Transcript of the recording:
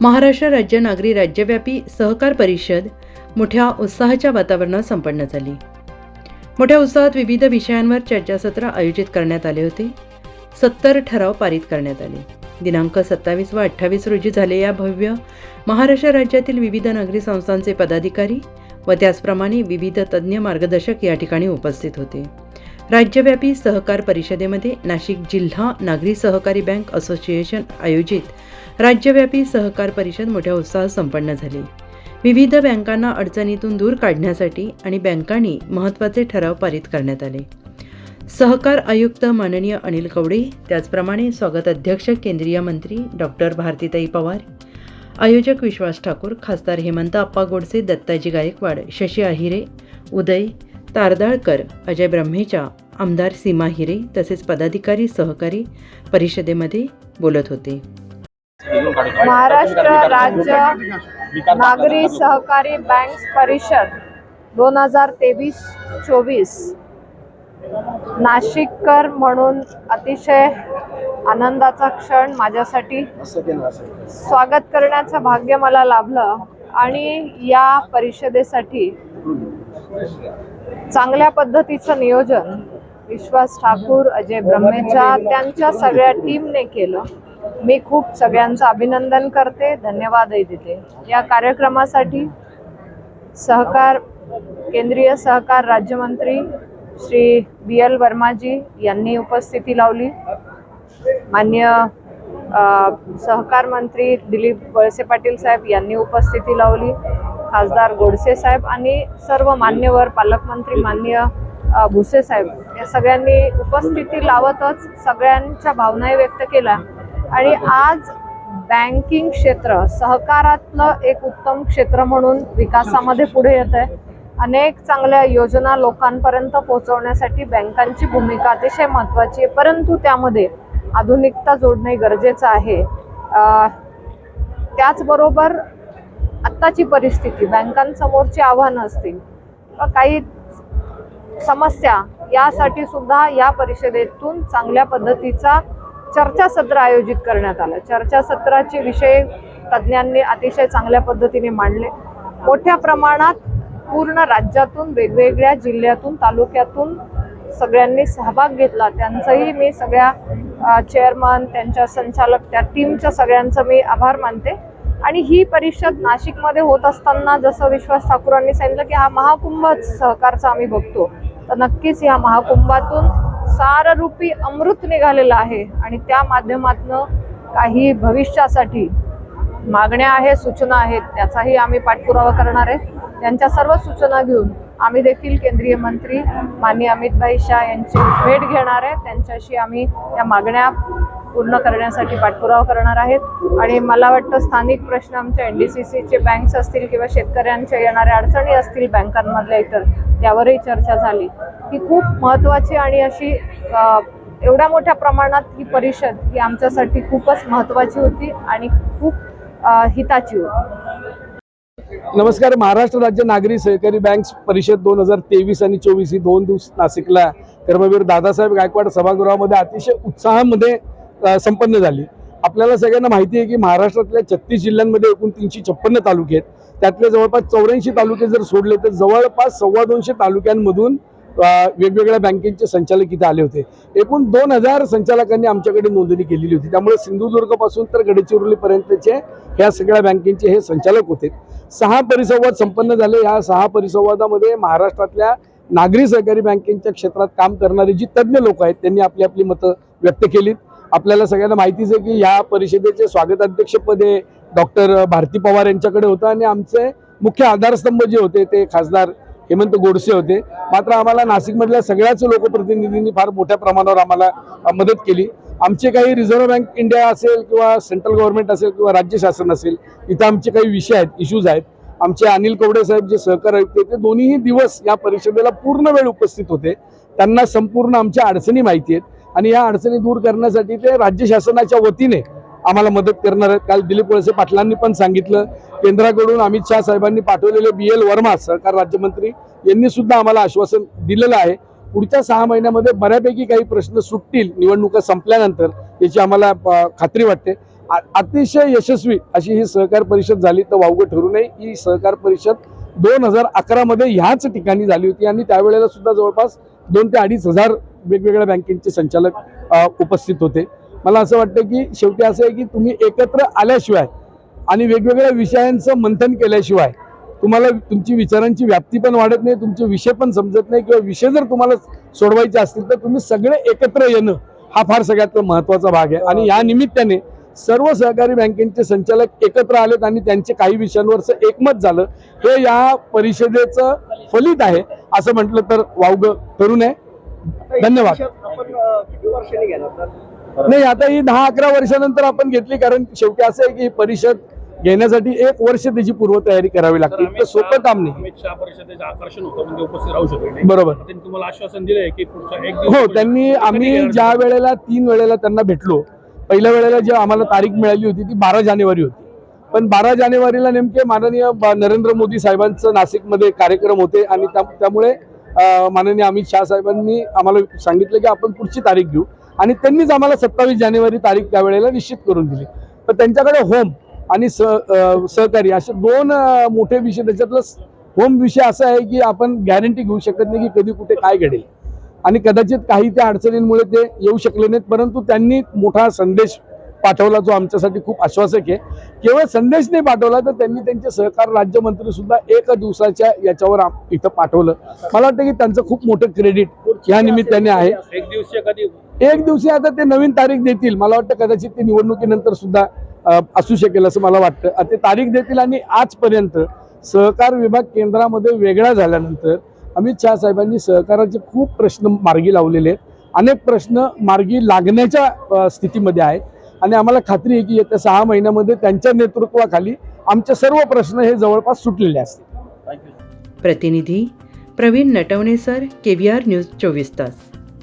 महाराष्ट्र राज्य नागरी राज्यव्यापी सहकार परिषद मोठ्या उत्साहाच्या वातावरणात संपन्न झाली. मोठ्या उत्साहात विविध विषयांवर चर्चासत्र आयोजित करण्यात आले होते. सत्तर ठराव पारित करण्यात आले. दिनांक सत्तावीस व अठ्ठावीस रोजी झाले या भव्य महाराष्ट्र राज्यातील विविध नागरी संस्थांचे पदाधिकारी व त्याचप्रमाणे विविध तज्ज्ञ मार्गदर्शक या ठिकाणी उपस्थित होते. राज्यव्यापी सहकार परिषदेमध्ये नाशिक जिल्हा नागरी सहकारी बँक असोसिएशन आयोजित राज्यव्यापी सहकार परिषद मोठ्या उत्साहात संपन्न झाली. विविध बँकांना अडचणीतून दूर काढण्यासाठी आणि बँकांनी महत्त्वाचे ठराव पारित करण्यात आले. सहकार आयुक्त माननीय अनिल कवडे त्याचप्रमाणे स्वागत अध्यक्ष केंद्रीय मंत्री डॉक्टर भारतीताई पवार आयोजक विश्वास ठाकूर खासदार हेमंत आप्पा गोडसे दत्ताजी गायकवाड शशी अहिरे उदय तारदाळकर अजय ब्रह्मेचा आमदार सीमा हिरे तसेच पदाधिकारी सहकारी परिषदेमध्ये बोलत होते. महाराष्ट्र राज्य नागरी सहकारी बँक परिषद दोन हजार तेवीस चोवीस नाशिककर म्हणून अतिशय आनंदाचा क्षण माझ्यासाठी. स्वागत करण्याचं भाग्य मला लाभलं आणि या परिषदेसाठी चांगल्या पद्धतीचं नियोजन विश्वास ठाकूर अजय ब्रह्मेच्या त्यांच्या सगळ्या टीमने केलं. मी खूप सगळ्यांचं अभिनंदन करते धन्यवादही देते. या कार्यक्रमासाठी सहकार केंद्रीय सहकार राज्यमंत्री श्री बी एल वर्माजी यांनी उपस्थिती लावली. मान्य सहकार मंत्री दिलीप वळसे पाटील साहेब यांनी उपस्थिती लावली. खासदार गोडसे साहेब आणि सर्व मान्यवर पालकमंत्री मान्य भुसे साहेब या सगळ्यांनी उपस्थिती लावतच सगळ्यांच्या भावनाही व्यक्त केल्या. आणि आज बँकिंग क्षेत्र सहकारातलं एक उत्तम क्षेत्र म्हणून विकासामध्ये पुढे येत आहे. अनेक चांगल्या योजना लोकांपर्यंत पोहोचवण्यासाठी बँकांची भूमिका अतिशय महत्त्वाची आहे. परंतु त्यामध्ये आधुनिकता जोडणे गरजेचं आहे. त्याचबरोबर आत्ताची परिस्थिती बँकांसमोरची आव्हानं असतील व काही समस्या यासाठी सुद्धा या परिषदेतून चांगल्या पद्धतीचा चर्चासत्र आयोजित करण्यात आलं. चर्चासत्राचे विषय तज्ज्ञांनी अतिशय चांगल्या पद्धतीने मांडले. मोठ्या प्रमाणात पूर्ण राज्यातून वेगवेगळ्या जिल्ह्यातून तालुक्यातून सगळ्यांनी सहभाग घेतला. त्यांचंही मी सगळ्या चेअरमन त्यांच्या संचालक त्या टीमच्या सगळ्यांचं मी आभार मानते. आणि ही परिषद नाशिकमध्ये होत असताना जसं विश्वास ठाकूरांनी सांगितलं की हा महाकुंभच सहकारचा आम्ही बघतो. तर नक्कीच या महाकुंभातून साररूपी अमृत निघालेलं आहे आणि त्या माध्यमातनं काही भविष्यासाठी मागण्या आहेत सूचना आहेत त्याचाही आम्ही पाठपुरावा करणार आहे. त्यांच्या सर्व सूचना घेऊन आम्ही देखील केंद्रीय मंत्री माननीय अमितभाई शाह यांची भेट घेणार आहे. त्यांच्याशी आम्ही या मागण्या पूर्ण करण्यासाठी पाठपुरावा करणार आहेत. आणि मला वाटतं स्थानिक प्रश्न आमच्या एन डी सी सीचे बँक्स असतील किंवा शेतकऱ्यांच्या येणाऱ्या अडचणी असतील बँकांमधल्या इतर त्यावरही चर्चा झाली. ही खूप महत्त्वाची आणि अशी एवढ्या मोठ्या प्रमाणात ही परिषद ही आमच्यासाठी खूपच महत्त्वाची होती आणि खूप हिताची होती. नमस्कार महाराष्ट्र राज्य नागरी सहकारी बँक परिषद दोन हजार तेवीस आणि चोवीस ही दोन दिवस नाशिकला कर्मवीर दादासाहेब गायकवाड सभागृहामध्ये अतिशय उत्साहामध्ये संपन्न झाली. आपल्याला सगळ्यांना माहिती आहे की महाराष्ट्रातल्या छत्तीस जिल्ह्यांमध्ये एकूण तीनशे छप्पन्न तालुके आहेत. त्यातले जवळपास चौऱ्याऐंशी तालुके जर सोडले तर जवळपास सव्वा दोनशे तालुक्यांमधून वेगवेगळ्या बँकेचे संचालक इथे आले होते. एकूण दोन हजार संचालकांनी आमच्याकडे नोंदणी केलेली होती. त्यामुळे सिंधुदुर्गपासून तर गडचिरोलीपर्यंतचे ह्या सगळ्या बँकेचे हे संचालक होते. सहा परिसंवाद संपन्न झाले. ह्या सहा परिसंवादामध्ये महाराष्ट्रातल्या नागरी सहकारी बँकेच्या क्षेत्रात काम करणारी जी तज्ज्ञ लोक आहेत त्यांनी आपली आपली मतं व्यक्त केलीत. आपल्याला सगळ्यांना माहितीच आहे की या परिषदेचे स्वागताध्यक्षपद हे डॉक्टर भारती पवार यांच्याकडे होतं आणि आमचे मुख्य आधारस्तंभ जे होते ते खासदार हेमंत गोडसे होते. मात्र आम्हाला नाशिकमधल्या सगळ्याच लोकप्रतिनिधींनी फार मोठ्या प्रमाणावर आम्हाला मदत केली. आमचे काही रिझर्व्ह बँक इंडिया असेल किंवा सेंट्रल गव्हर्नमेंट असेल किंवा राज्य शासन असेल इथं आमचे काही विषय आहेत इश्यूज आहेत. आमचे अनिल कवडे साहेब जे सहकार आयुक्त आहेत, ते दोन्हीही दिवस या परिषदेला पूर्ण वेळ उपस्थित होते. त्यांना संपूर्ण आमच्या अडचणी माहिती आहेत आणि या अडचणी दूर करण्यासाठी ते राज्य शासनाच्या वतीने आम्हाला मदत करणार आहेत. काल दिलीप वळसे पाटलांनी पण सांगितलं. केंद्राकडून अमित शहा साहेबांनी पाठवलेले बी एल वर्मा सहकार राज्यमंत्री यांनी सुद्धा आम्हाला आश्वासन दिलेलं आहे. पुढच्या सहा महिन्यामध्ये बऱ्यापैकी काही प्रश्न सुटतील. निवडणुका संपल्यानंतर याची आम्हाला खात्री वाटते. आ- अतिशय यशस्वी अशी ही सहकार परिषद झाली तर वावगं ठरू नये. ही सहकार परिषद दोन हजार अकरामध्ये ह्याच ठिकाणी झाली होती आणि त्यावेळेला सुद्धा जवळपास दोन ते अडीच हजार वेगवेगळ्या बँकेचे संचालक उपस्थित होते. मला असं वाटतं की शेवटी असं आहे की तुम्ही एकत्र आल्याशिवाय आणि वेगवेगळ्या विषयांचं मंथन केल्याशिवाय तुम्हाला तुमची विचारांची व्याप्ती पण वाढत नाही तुमचे विषय पण समजत नाही किंवा विषय जर तुम्हाला सोडवायचे असतील तर तुम्ही सगळे एकत्र येणं हा फार सगळ्यात महत्त्वाचा भाग आहे. आणि या निमित्ताने सर्व सहकारी बँकेचे संचालक एकत्र आलेत आणि त्यांचे काही विषयांवरचं एकमत झालं. हे या परिषदेचं फलित आहे असं म्हटलं तर वावगं ठरू नये. धन्यवाद. नाही आता ही दहा अकरा वर्षानंतर आपण घेतली कारण शेवटी असं आहे की ही परिषद घेण्यासाठी एक वर्ष त्याची पूर्वतयारी करावी लागते. इतकं सोपं काम नाही. अमित शहा परिषदेचं आकर्षण होतं म्हणजे उपस्थित राहू शकले नाही. बरोबर. त्यांनी तुम्हाला आश्वासन दिलंय की पुढच्या एक हो त्यांनी आम्ही ज्या वेळेला तीन वेळेला त्यांना भेटलो पहिल्या वेळेला जी आम्हाला तारीख मिळाली होती ती बारा जानेवारी होती. पण बारा जानेवारीला नेमके माननीय नरेंद्र मोदी साहेबांचं नाशिकमध्ये कार्यक्रम होते आणि त्या त्यामुळे माननीय अमित शहा साहेबांनी आम्हाला सांगितलं की आपण पुढची तारीख घेऊ. आणि त्यांनीच आम्हाला सत्तावीस जानेवारी तारीख त्यावेळेला निश्चित करून दिली. तर त्यांच्याकडे होम आणि स सहकारी असे दोन मोठे विषय त्याच्यातलं होम विषय असा आहे की आपण गॅरंटी घेऊ शकत नाही की कधी कुठे काय घडेल. आणि कदाचित काही त्या अडचणींमुळे ते येऊ शकले नाहीत परंतु त्यांनी मोठा संदेश पाठवला जो आमच्यासाठी खूप आश्वासक आहे. केवळ संदेश नाही पाठवला तर त्यांनी त्यांचे सहकार राज्यमंत्री सुद्धा एक दिवसाच्या याच्यावर इथं पाठवलं. मला वाटतं की त्यांचं खूप मोठं क्रेडिट या निमित्ताने आहे. एक दिवशी कधी? एक दिवशी आता ते नवीन तारीख देतील. मला वाटतं कदाचित ते निवडणुकीनंतर सुद्धा असू शकेल असं मला वाटतं. ते तारीख देतील आणि आजपर्यंत सहकार विभाग केंद्रामध्ये वेगळा झाल्यानंतर अमित शहा साहेबांनी सहकाराचे खूप प्रश्न मार्गी लावलेले आहेत. अनेक प्रश्न मार्गी लागण्याच्या स्थितीमध्ये आहेत. आणि आम्हाला खात्री आहे की येत्या सहा महिन्यामध्ये त्यांच्या नेतृत्वाखाली आमचे सर्व प्रश्न हे जवळपास सुटलेले असतील. प्रतिनिधी Praveen Natawane sir K V R news चोवीस तास.